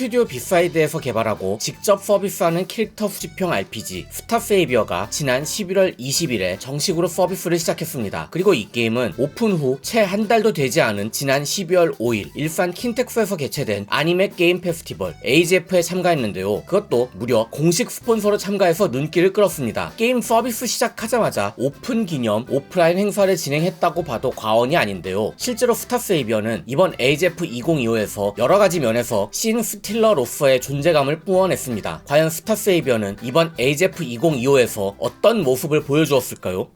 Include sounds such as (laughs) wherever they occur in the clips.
스튜디오 비사이드에서 개발하고 직접 서비스하는 캐릭터 수집형 RPG 스타페이비어가 지난 11월 20일에 정식으로 서비스를 시작했습니다. 그리고 이 게임은 오픈 후 채 한 달도 되지 않은 지난 12월 5일 일산 킨텍스에서 개최된 아니메 게임 페스티벌 AGF에 참가했는데요. 그것도 무려 공식 스폰서로 참가해서 눈길을 끌었습니다. 게임 서비스 시작하자마자 오픈 기념 오프라인 행사를 진행했다고 봐도 과언이 아닌데요. 실제로 스타세이비어는 이번 AGF 2025에서 여러 가지 면에서 신 스 틸러로서의 존재감을 뿜어냈습니다. 과연 스타세이비어는 이번 AGF 2025에서 어떤 모습을 보여주었을까요?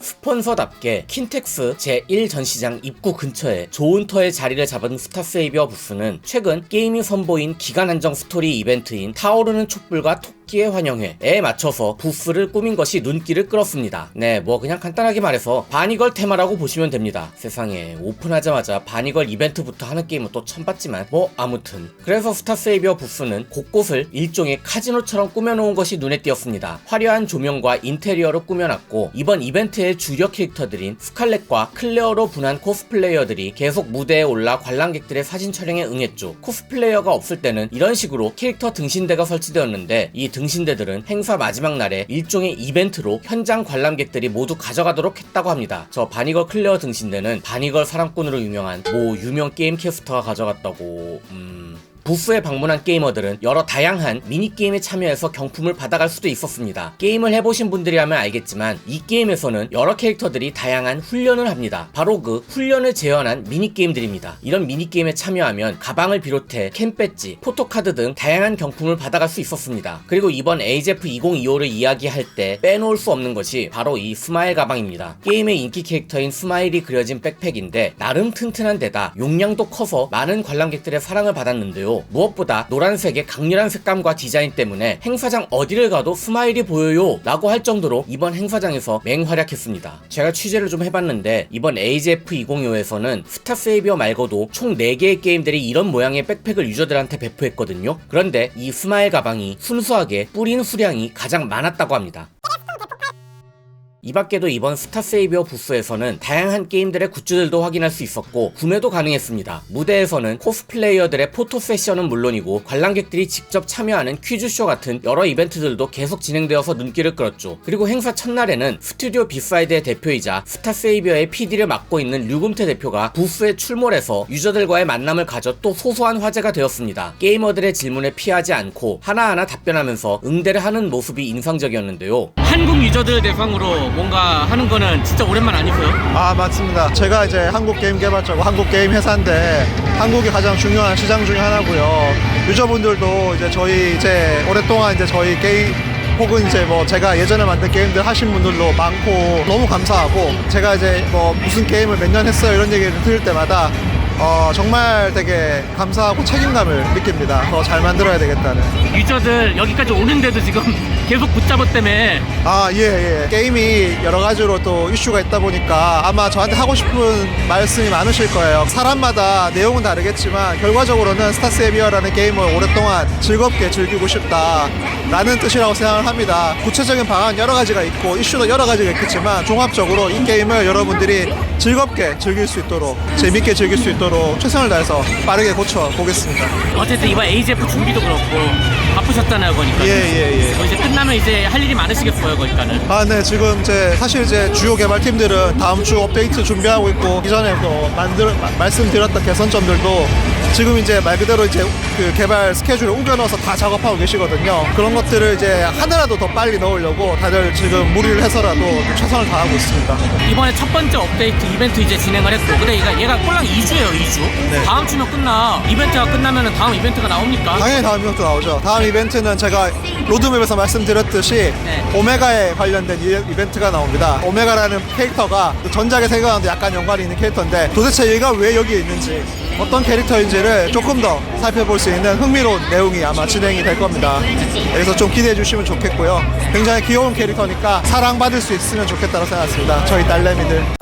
스폰서답게 킨텍스 제1전시장 입구 근처에 좋은 터에 자리를 잡은 스타세이비어 부스는 최근 게임이 선보인 기간 한정 스토리 이벤트인 타오르는 촛불과 토끼의 환영회에 맞춰서 부스를 꾸민 것이 눈길을 끌었습니다. 네, 뭐 그냥 간단하게 말해서 바니걸 테마라고 보시면 됩니다. 세상에 오픈하자마자 바니걸 이벤트부터 하는 게임은 또 처음 봤지만 뭐 아무튼 그래서 스타세이비어 부스는 곳곳을 일종의 카지노처럼 꾸며놓은 것이 눈에 띄었습니다. 화려한 조명과 인테리어로 꾸며놨고 이번 이벤트의 주력 캐릭터들인 스칼렛과 클레어로 분한 코스플레이어들이 계속 무대에 올라 관람객들의 사진 촬영에 응했죠. 코스플레이어가 없을 때는 이런 식으로 캐릭터 등신대가 설치되었는데 이 등신대들은 행사 마지막 날에 일종의 이벤트로 현장 관람객들이 모두 가져가도록 했다고 합니다. 저 바니걸 클레어 등신대는 바니걸 사랑꾼으로 유명한 모 유명 게임 캐스터가 가져갔다고 음... 부스에 방문한 게이머들은 여러 다양한 미니게임에 참여해서 경품을 받아갈 수도 있었습니다. 게임을 해보신 분들이라면 알겠지만 이 게임에서는 여러 캐릭터들이 다양한 훈련을 합니다. 바로 그 훈련을 재현한 미니게임들입니다. 이런 미니게임에 참여하면 가방을 비롯해 캠 배지, 포토카드 등 다양한 경품을 받아갈 수 있었습니다. 그리고 이번 AGF 2025를 이야기할 때 빼놓을 수 없는 것이 바로 이 스마일 가방입니다. 게임의 인기 캐릭터인 스마일이 그려진 백팩인데 나름 튼튼한 데다 용량도 커서 많은 관람객들의 사랑을 받았는데요. 무엇보다 노란색의 강렬한 색감과 디자인 때문에 행사장 어디를 가도 스마일이 보여요 라고 할 정도로 이번 행사장에서 맹활약했습니다. 제가 취재를 좀 해봤는데 이번 AGF 2025에서는 스타 세이비어 말고도 총 4개의 게임들이 이런 모양의 백팩을 유저들한테 배포했거든요. 그런데 이 스마일 가방이 순수하게 뿌린 수량이 가장 많았다고 합니다. 이 밖에도 이번 스타세이비어 부스에서는 다양한 게임들의 굿즈들도 확인할 수 있었고 구매도 가능했습니다. 무대에서는 코스플레이어들의 포토 세션은 물론이고 관람객들이 직접 참여하는 퀴즈쇼 같은 여러 이벤트들도 계속 진행되어서 눈길을 끌었죠. 그리고 행사 첫날에는 스튜디오 비사이드의 대표이자 스타세이비어의 PD를 맡고 있는 류금태 대표가 부스에 출몰해서 유저들과의 만남을 가져 또 소소한 화제가 되었습니다. 게이머들의 질문에 피하지 않고 하나하나 답변하면서 응대를 하는 모습이 인상적이었는데요. 한국 유저들 대상으로 뭔가 하는 거는 진짜 오랜만 아니고요. 아 맞습니다. 제가 이제 한국 게임 개발자고 한국 게임 회사인데 한국이 가장 중요한 시장 중에 하나고요. 유저분들도 이제 저희 이제 오랫동안 이제 저희 게임 혹은 이제 뭐 제가 예전에 만든 게임들 하신 분들도 많고 너무 감사하고 제가 이제 뭐 무슨 게임을 몇 년 했어요 이런 얘기를 들을 때마다 어 정말 되게 감사하고 책임감을 느낍니다. 더 잘 만들어야 되겠다는. 유저들 여기까지 오는데도 지금 (laughs) 계속 붙잡았다며 아, 예, 예. 게임이 여러 가지로 또 이슈가 있다 보니까 아마 저한테 하고 싶은 말씀이 많으실 거예요. 사람마다 내용은 다르겠지만 결과적으로는 스타 세비어라는 게임을 오랫동안 즐겁게 즐기고 싶다라는 뜻이라고 생각을 합니다. 구체적인 방안 여러 가지가 있고 이슈도 여러 가지가 있겠지만 종합적으로 이 게임을 여러분들이 즐겁게 즐길 수 있도록 재밌게 즐길 수 있도록 최선을 다해서 빠르게 고쳐 보겠습니다. 어쨌든 이번 AGF 준비도 그렇고 바쁘셨잖아요 거니까 예, 예, 예. 뭐 이제 끝나면 이제 할 일이 많으시겠어요 거니까는 아, 네, 지금 이제 사실 이제 주요 개발팀들은 다음 주 업데이트 준비하고 있고 이전에 또 만들 마- 말씀드렸던 개선점들도 지금 이제 말 그대로 이제 그 개발 스케줄에 옮겨 넣어서 다 작업하고 계시거든요. 그런 것들을 이제 하나라도 더 빨리 넣으려고 다들 지금 무리를 해서라도 최선을 다하고 있습니다. 이번에 첫 번째 업데이트 이벤트 이제 진행을 했고 근데 얘가, 얘가 꼴랑 2주예요 2주 네. 다음 주면 끝나 이벤트가 끝나면 다음 이벤트가 나옵니까? 당연히 다음 이벤트 나오죠. 다음 이벤트는 제가 로드맵에서 말씀드렸듯이 네. 오메가에 관련된 이- 이벤트가 나옵니다. 오메가라는 캐릭터가 전작의 세계관도 약간 연관이 있는 캐릭터인데 도대체 얘가 왜 여기에 있는지 어떤 캐릭터인지 를 조금 더 살펴볼 수 있는 흥미로운 내용이 아마 진행이 될 겁니다. 그래서 좀 기대해 주시면 좋겠고요. 굉장히 귀여운 캐릭터니까 사랑받을 수 있으면 좋겠다고 생각했습니다. 저희 딸내미들.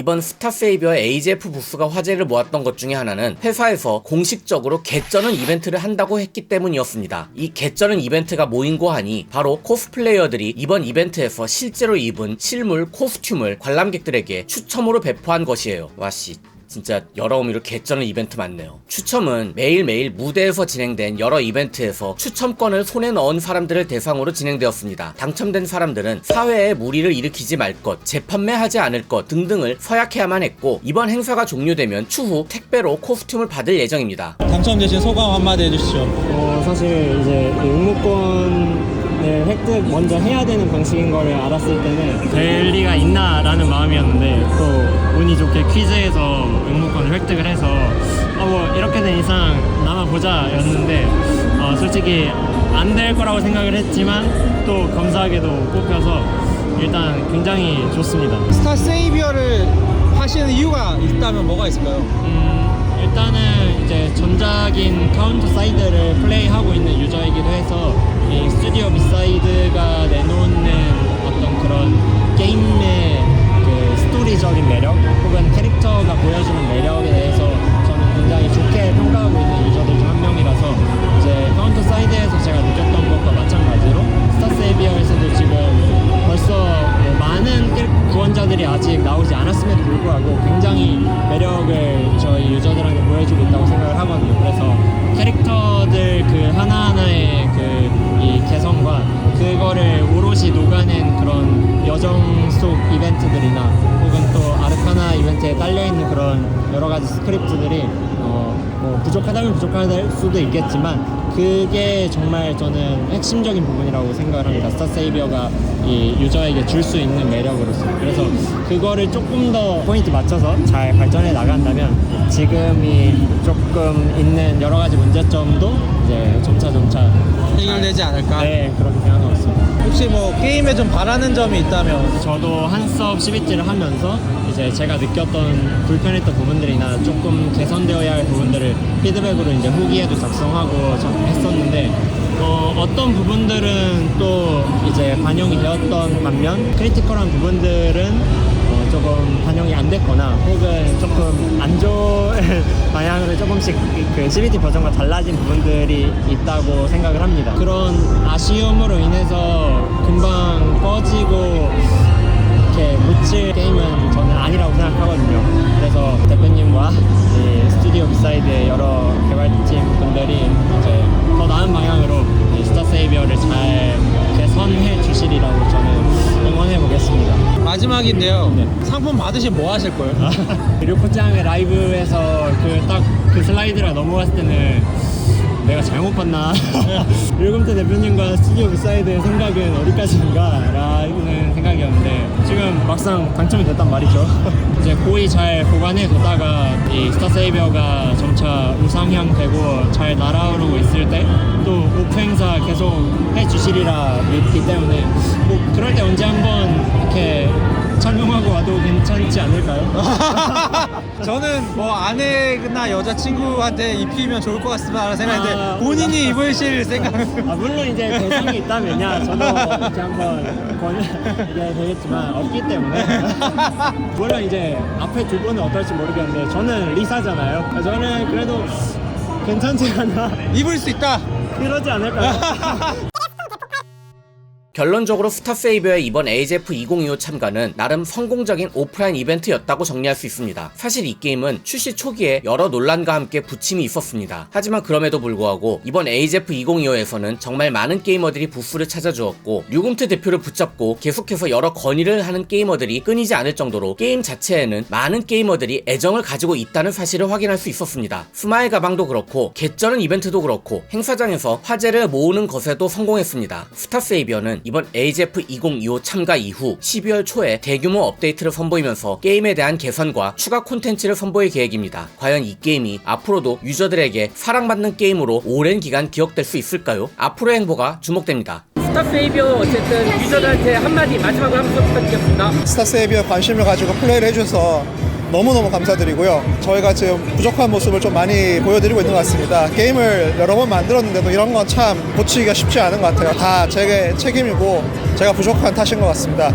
이번 스타세이비어 AGF 부스가 화제를 모았던 것 중에 하나는 회사에서 공식적으로 개쩌는 이벤트를 한다고 했기 때문이었습니다. 이 개쩌는 이벤트가 뭐인고 하니 바로 코스플레이어들이 이번 이벤트에서 실제로 입은 실물 코스튬을 관람객들에게 추첨으로 배포한 것이에요. 와씨. 진짜 여러 의미로 개쩌는 이벤트 많네요. 추첨은 매일매일 무대에서 진행된 여러 이벤트에서 추첨권을 손에 넣은 사람들을 대상으로 진행되었습니다. 당첨된 사람들은 사회에 무리를 일으키지 말 것, 재판매하지 않을 것 등등을 서약해야만 했고 이번 행사가 종료되면 추후 택배로 코스튬을 받을 예정입니다. 당첨되신 소감 한마디 해주시죠. 어, 사실 이제 이 응모권 을 획득 먼저 해야 되는 방식인 거를 알았을 때는 될 리가 있나라는 마음이었는데 또 운이 좋게 퀴즈에서 응모권을 획득을 해서 어, 뭐 이렇게 된 이상 남아보자 였는데 어, 솔직히 안 될 거라고 생각을 했지만 또 감사하게도 뽑혀서 일단 굉장히 좋습니다. 스타 세이비어를 하시는 이유가 있다면 뭐가 있을까요? 음, 일단은 이제 전작인 카운터 사이드를 플레이하고 있는 유저이기도 해서 이 스튜디오 비사이드가 내놓는 어떤 그런 게임의 그 스토리적인 매력 혹은 캐릭터가 보여주는 매력에 대해서 여정 속 이벤트들이나 혹은 또 아르카나 이벤트에 딸려있는 그런 여러 가지 스크립트들이 어, 뭐 부족하다면 부족할 수도 있겠지만 그게 정말 저는 핵심적인 부분이라고 생각을 합니다. 스타 세이비어가 이 유저에게 줄 수 있는 매력으로서. 그래서 그거를 조금 더 포인트 맞춰서 잘 발전해 나간다면 지금이 조금 있는 여러 가지 문제점도 이제 점차 점차 해결되지 않을까? 네 그렇게 생각하고 있습니다. 혹시 뭐 게임에 좀 바라는 점이 있다면? 저도 한 수업 11지를 하면서 이제 제가 느꼈던 불편했던 부분들이나 조금 개선되어야 할 부분들을 피드백으로 이제 후기에도 작성하고 좀 했었는데 어, 어떤 부분들은 또 이제 반영이 되었던 반면 크리티컬한 부분들은 어, 조금 반영이 안 됐거나 혹은 조금 안 좋은 방향으로 조금씩 그 CBT 버전과 달라진 부분들이 있다고 생각을 합니다. 그런 아쉬움으로 인해서 금방 꺼지고 이렇게 묻힐 게임은 저는 아니라고 생각하거든요. 그래서 대표님과 이 스튜디오 비사이드의 여러 개발팀 분들이 이제 더 나은 방향 마지막인데요. 네. 상품 받으시면 뭐 하실 거예요? (laughs) 류코짱의 라이브에서 그 딱 그 슬라이드가 넘어갔을 때는 내가 잘못 봤나 (laughs) 류금태 대표님과 스튜디오 비사이드의 생각은 어디까지인가 라는 생각이었는데 지금 막상 당첨이 됐단 말이죠 (laughs) 이제 고이 잘 보관해 뒀다가 이 스타 세이비어가 점차 우상향 되고 잘 날아오르고 있을 때 또 오프 행사 계속 해 주시리라 믿기 때문에 뭐 그럴 때 언제 한번 이렇게 착용하고 와도 괜찮지 않을까요? (laughs) 저는 뭐 아내나 여자친구한테 입히면 좋을 것 같습니다 생각했는데 아, 본인이 입으실 생각 아, 물론 이제 개성이 있다면야 저도 이렇게 한번 권유해야 되겠지만 없기 때문에 (laughs) 물론 이제 앞에 두 분은 어떨지 모르겠는데 저는 리사잖아요 저는 그래도 괜찮지 않나 입을 수 있다. 그러지 않을까요? (laughs) 결론적으로 스타세이버의 이번 AGF 2025 참가는 나름 성공적인 오프라인 이벤트였다고 정리할 수 있습니다. 사실 이 게임은 출시 초기에 여러 논란과 함께 부침이 있었습니다. 하지만 그럼에도 불구하고 이번 AGF 2025에서는 정말 많은 게이머들이 부스를 찾아주었고 류금트 대표를 붙잡고 계속해서 여러 건의를 하는 게이머들이 끊이지 않을 정도로 게임 자체에는 많은 게이머들이 애정을 가지고 있다는 사실을 확인할 수 있었습니다. 스마일 가방도 그렇고 개쩌는 이벤트도 그렇고 행사장에서 화제를 모으는 것에도 성공했습니다. 스타세이비어는 이번 AGF 2025 참가 이후 12월 초에 대규모 업데이트를 선보이면서 게임에 대한 개선과 추가 콘텐츠를 선보일 계획입니다. 과연 이 게임이 앞으로도 유저들에게 사랑받는 게임으로 오랜 기간 기억될 수 있을까요? 앞으로의 행보가 주목됩니다. 스타세이비어 어쨌든 유저들한테 한마디 마지막으로 한 말씀 부탁드리겠습니다. 스타세이비어 관심을 가지고 플레이를 해주셔서 너무너무 감사드리고요. 저희가 지금 부족한 모습을 좀 많이 보여드리고 있는 것 같습니다. 게임을 여러 번 만들었는데도 이런 건 참 고치기가 쉽지 않은 것 같아요. 다 제 책임이고 제가 부족한 탓인 것 같습니다.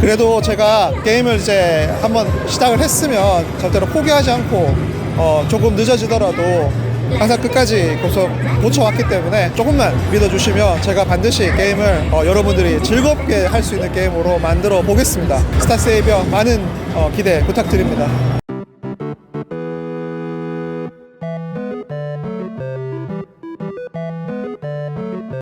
그래도 제가 게임을 이제 한번 시작을 했으면 절대로 포기하지 않고 어, 조금 늦어지더라도 항상 끝까지 계속 고쳐왔기 때문에 조금만 믿어주시면 제가 반드시 게임을 어, 여러분들이 즐겁게 할 수 있는 게임으로 만들어 보겠습니다. 스타 세이비어 많은 어, 기대 부탁드립니다.